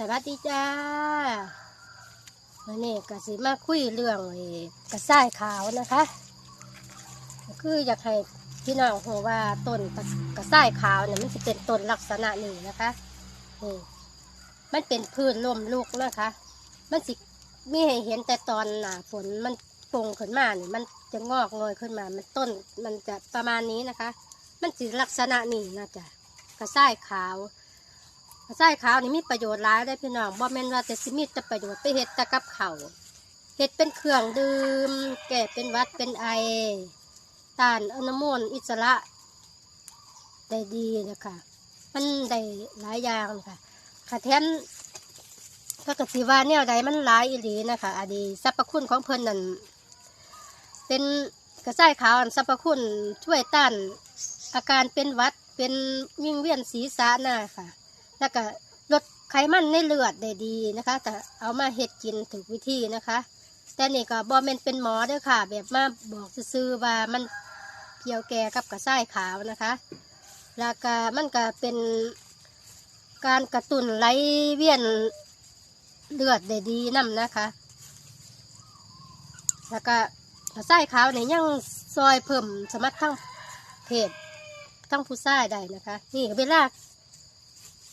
สวัสดีจ้าวันนี้ก็สิมาคุยเรื่องกระส่ายขาวนะคะ คืออยากให้พี่น้องหูว่าต้นกระส่ายขาวเนี่ยมันจะเป็นต้นลักษณะนี้นะคะนี่มันเป็นพืชร่มลูกนะคะ มันสิมีให้เห็นแต่ตอนหนาฝนมันปรุงขึ้นมาเนี่ยมันจะงอกเงยขึ้นมา มันต้นมันจะประมาณนี้นะคะ มันสิลักษณะนี้นะจ๊ะกระส่ายขาว ไส้ขาวนี่มีประโยชน์หลายได้พี่น้องบ่แม่นว่าแต่สิมีแต่ประโยชน์ไปเฮ็ดตะกับเขาเฮ็ดเป็นเครื่องดื่ม แก้เป็นวัดเป็นไอต้านอนุมูลอิสระได้ดีนะคะมันได้หลายอย่างนะคะค่ะแทนถ้ากสิว่าแนวใดมันหลายอีหลีนะคะอดีสรรพคุณของเพิ่นนั่นเป็นกระไส้ขาวสรรพคุณช่วยต้านอาการเป็นวัดเป็นวิ่งเวียนศีรษะหน้าค่ะ แล้วก็ลดไขมันในเลือดได้ดีนะคะ แต่เอามาเฮ็ดกินถูกวิธีนะคะ แต่นี่ก็บอมนเป็นหมอเด้อค่ะ แบบมาบอกซื่อว่ามันเกี่ยวแก่กับกระส่ายขาวนะคะแล้วก็มันก็เป็นการกระตุ้นไหลเวียนเลือดได้ดีนํนะคะ แล้วก็กระส่ายขาวเนี่ยยังซอยเพิ่มสมรรถทั้งเพศทั้งผู้ชายได้นะคะ นี่เวลา